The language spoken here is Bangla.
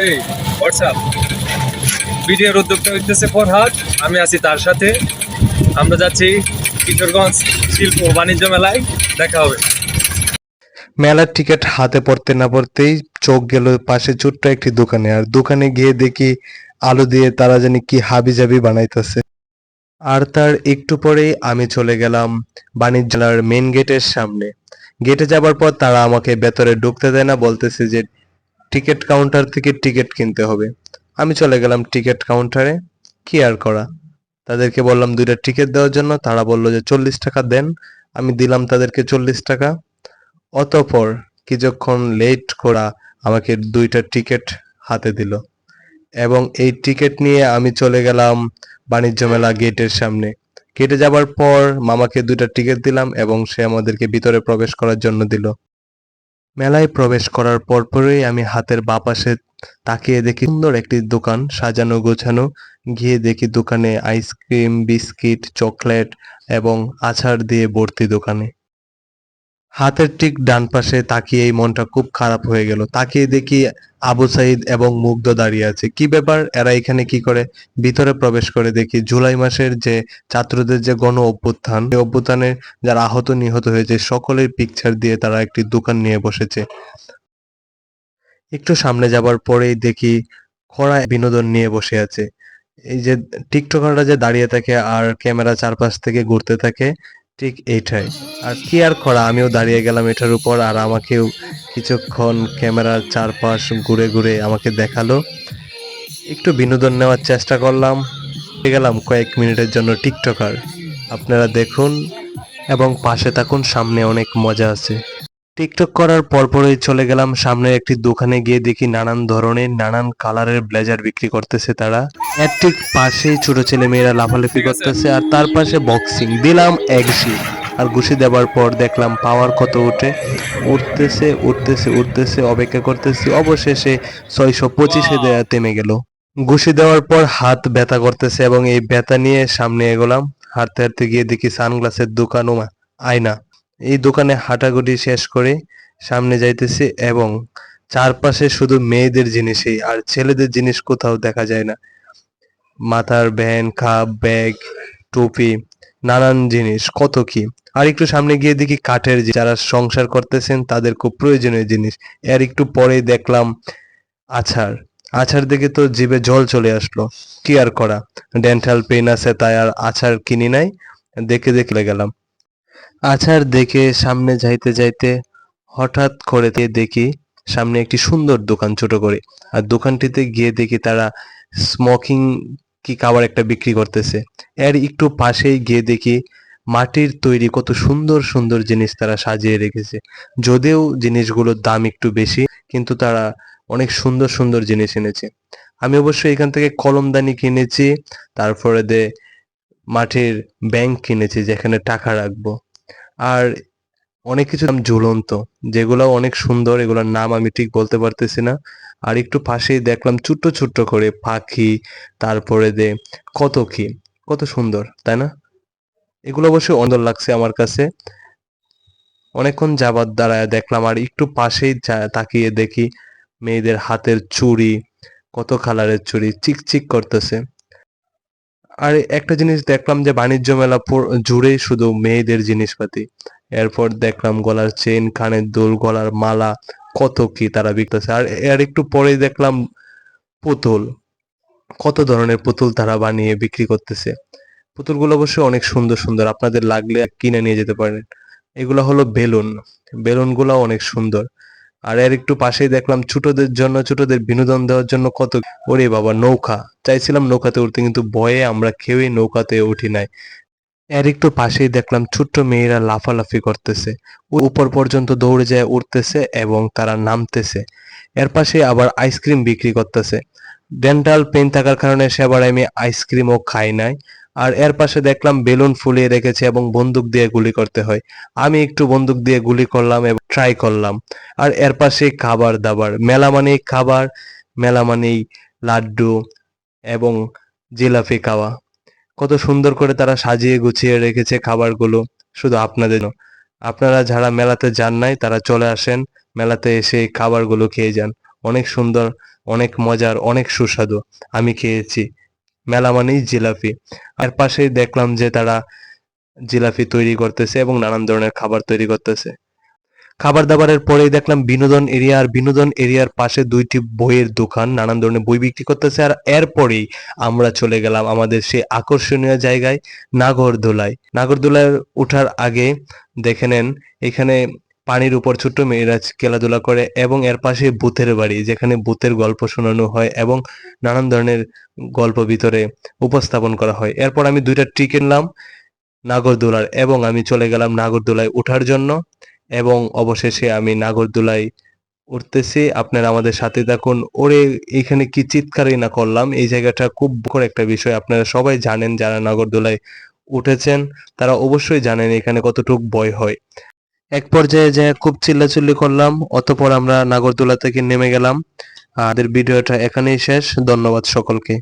এই হোয়াটসঅ্যাপ ভিডিওর উদ্যোক্তা হইতেছে ফরহাদ, আমি আছি তার সাথে। আমরা যাচ্ছি কিশোরগঞ্জ শিল্প বাণিজ্য মেলায়, দেখা হবে। মেলার টিকিট হাতে পড়তে না পড়তেই চোখ গেল পাশে ছোট্ট একটি দোকানে, আর দোকানে গিয়ে দেখি আলু দিয়ে তারা জানি কি হাবি জাবি বানাইতেছে। আর তার একটু পরেই আমি চলে গেলাম বাণিজ্য মেলার মেন গেটের সামনে। গেটে যাবার পর তারা আমাকে ভেতরে ঢুকতে দেয় না, বলতেছে যে টিকিট কাউন্টার থেকে টিকিট কিনতে হবে। আমি চলে গেলাম টিকিট কাউন্টারে কি আর করা? তাদেরকে বললাম দুইটা টিকিট দেওয়ার জন্য, তারা বলল যে চল্লিশ টাকা দেন। আমি দিলাম তাদেরকে চল্লিশ টাকা। অতঃপর কিছুক্ষণ লেট করা আমাকে দুইটা টিকিট হাতে দিল। এবং এই টিকিট নিয়ে আমি চলে গেলাম বাণিজ্য মেলা গেটের সামনে। গেটে যাবার পর মামাকে দুইটা টিকিট দিলাম এবং সে আমাদেরকে ভিতরে প্রবেশ করার জন্য দিল। মেলায় প্রবেশ করার পরপরই আমি হাতের বাপাশে তাকিয়ে দেখি সুন্দর একটি দোকান, সাজানো গোছানো। গিয়ে দেখি দোকানে আইসক্রিম, বিস্কিট, চকলেট এবং আচার দিয়ে ভর্তি দোকানে। হাতের ঠিক ডান পাশে তাকিয়েই মনটা খুব খারাপ হয়ে গেল। তাকিয়ে দেখি আবু সাইদ এবং মুগ্ধ দাঁড়িয়ে আছে। কি ব্যাপার? এরা এখানে কি করে? ভিতরে প্রবেশ করে দেখি জুলাই মাসের যে ছাত্রদের যে গণ অভ্যুত্থান, এই অভ্যুত্থানে যারা আহত নিহত হয়েছে, সকলের পিকচার দিয়ে তারা একটি দোকান নিয়ে বসেছে। একটু সামনে যাবার পরেই দেখি খরা বিনোদন নিয়ে বসে আছে। এই যে টিকটকাররা যে দাঁড়িয়ে থাকে আর ক্যামেরা চারপাশ থেকে ঘুরতে থাকে ঠিক এইটাই। আর কি আর করা? আমিও দাঁড়িয়ে গেলাম এটার উপর আর আমাকেও কিছুক্ষণ ক্যামেরার চারপাশ ঘুরে ঘুরে আমাকে দেখাল। একটু বিনোদন নেওয়ার চেষ্টা করলাম। গেলাম কয়েক মিনিটের জন্য টিকটকার। আপনারা দেখুন এবং পাশে থাকুন, সামনে অনেক মজা আছে। টিকটক করার পরপরই চলে গেলাম সামনে একটি দোকানে গিয়ে দেখি নানান ধরনের, নানান কালারের ব্লেজার বিক্রি করতেছে তারা। ঠিক পাশেই ছোট ছেলে মেয়েরা লাফালাফি করতেছে আর তার পাশে বক্সিং দিলাম এক আর ঘুষি দেওয়ার পর দেখলাম পাওয়ার কত উঠে। উঠতেছে উঠতেছে উঠতেছে, অপেক্ষা করতেছি, অবশেষে ছয়শো পঁচিশে থেমে গেল। ঘুষি দেওয়ার পর হাত ব্যথা করতেছে এবং এই ব্যথা নিয়ে সামনে এগোলাম। হাঁটতে হাঁটতে গিয়ে দেখি সানগ্লাসের দোকান ও আয়না। এই দোকানে হাঁটাগুটি শেষ করে সামনে যাইতেছি এবং চারপাশে শুধু মেয়েদের জিনিসই আর ছেলেদের জিনিস কোথাও দেখা যায় না। মাথার ভ্যান কাপ, ব্যাগ, টুপি, নানান জিনিস, কত কি। আর একটু সামনে গিয়ে দেখি কাঠের যারা সংসার করতেছেন, তাদের খুব প্রয়োজনীয় জিনিস। এর একটু পরেই দেখলাম আছাড়। আছাড় দেখে তো জিভে জল চলে আসলো। কি আর করা? ডেন্টাল পেন আছে, তাই আর আছাড় কিনি নাই। দেখে দেখে গেলাম। আছাড় দেখে সামনে যাইতে যাইতে হঠাৎ করে দেখি সামনে একটি সুন্দর দোকান ছোট করে। আর দোকানটিতে গিয়ে দেখি তারা স্মোকিং কি খাবার একটা বিক্রি করতেছে। এর একটু পাশেই গিয়ে দেখি মাটির তৈরি কত সুন্দর সুন্দর জিনিস তারা সাজিয়ে রেখেছে। যদিও জিনিসগুলোর দাম একটু বেশি, কিন্তু তারা অনেক সুন্দর সুন্দর জিনিস এনেছে। আমি অবশ্যই এখান থেকে কলমদানি কিনেছি, তারপরে দে মাটির ব্যাংক কিনেছি, যেখানে টাকা রাখব। আর অনেক কিছু নাম ঝুলন্ত যেগুলো অনেক সুন্দর, এগুলোর নাম আমি ঠিক বলতে পারতেছি না। আর একটু পাশেই দেখলাম ছোট্ট ছোট্ট করে পাখি, তারপরে দে কত কি কত সুন্দর, তাই না? এগুলো অবশ্যই অন্দর লাগছে আমার কাছে। অনেকক্ষণ যাবার দাঁড়ায় দেখলাম আর একটু পাশেই তাকিয়ে দেখি মেয়েদের হাতের চুড়ি, কত কালারের চুড়ি, চিকচিক করতেছে। আর একটা জিনিস দেখলাম যে বাণিজ্য মেলা পুর- জুড়েই শুধু মেয়েদের জিনিসপাতি। এরপর দেখলাম গলার চেন কানের দুল, গলার মালা, কত কি তারা বিকতেছে আর এর একটু পরেই দেখলাম পুতুল। কত ধরনের পুতুল তারা বানিয়ে বিক্রি করতেছে। পুতুলগুলো অবশ্যই অনেক সুন্দর সুন্দর। আপনাদের লাগলে কিনে নিয়ে যেতে পারেন। এগুলো হলো বেলুন। বেলুনগুলো অনেক সুন্দর। আর এর একটু পাশেই দেখলাম ছোটদের জন্য, ছোটদের বিনোদন দেওয়ার জন্য কত ওরে বাবা, নৌকা। চাইছিলাম নৌকাতে উঠতে, কিন্তু ভয়ে আমরা কেউই নৌকাতে উঠি নাই। এর একটু পাশেই দেখলাম ছোট্ট মেয়েরা লাফালাফি করতেছে। উপর পর্যন্ত দৌড়ে যায় উঠতেছে এবং তারা নামতেছে। এর পাশে আবার আইসক্রিম বিক্রি করতেছে। ডেন্টাল পেন থাকার কারণে সেবার আমি আইসক্রিমও খাই নাই। আর এর পাশে দেখলাম বেলুন ফুলিয়ে রেখেছে এবং বন্দুক দিয়ে গুলি করতে হয়। আমি একটু বন্দুক দিয়ে গুলি করলাম এবং ট্রাই করলাম। আর এর পাশে খাবার দাবার মেলা মানেই খাবার মেলা মানেই লাড্ডু এবং জিলাপি খাওয়া। কত সুন্দর করে তারা সাজিয়ে গুছিয়ে রেখেছে খাবারগুলো শুধু আপনাদের। আপনারা যারা মেলাতে যান নাই, তারা চলে আসেন, মেলাতে এসে খাবারগুলো খেয়ে যান। অনেক সুন্দর, অনেক মজার, অনেক সুস্বাদু। আমি খেয়েছি। মেলা মানেই জিলাপি। আর পাশেই দেখলাম যে তারা জিলাপি তৈরি করতেছে এবং নানান ধরনের খাবার তৈরি করতেছে। খাবার দাবারের পরেই দেখলাম বিনোদন এরিয়া আর বিনোদন এরিয়ার পাশে দুইটি বইয়ের দোকান, নানান ধরনের বই বিক্রি করতেছে। আর এরপরেই আমরা চলে গেলাম আমাদের সেই আকর্ষণীয় জায়গায় নাগরদোলায়। নাগরদোলায় ওঠার আগে দেখে নেন, এখানে পানির উপর ছোট্ট মেয়েরা খেলাধুলা করে এবং এর পাশে ভূতের বাড়ি, যেখানে ভূতের গল্প শোনানো হয় এবং নানান ধরনের গল্প ভিতরে উপস্থাপন করা হয়। এরপর আমি দুইটা ট্রি কিনলাম নাগরদোলার এবং আমি চলে গেলাম নাগরদোলায় ওঠার জন্য এবং অবশেষে আমি নাগরদোলায় উঠতেছি। আপনারা আমাদের সাথে থাকুন। ওরে, এখানে কি চিৎকারই না করলাম। এই জায়গাটা খুব বড় একটা বিষয়। আপনারা সবাই জানেন যারা নাগরদোলায় উঠেছেন, তারা অবশ্যই জানেন এখানে কতটুক ভয় হয়। এক পর্যায়ে যে খুব চিল্লাচিল্লি করলাম, অতপর আমরা নাগরদোলা থেকে নেমে গেলাম। আমাদের ভিডিওটা এখানেই শেষ। ধন্যবাদ সকলকে।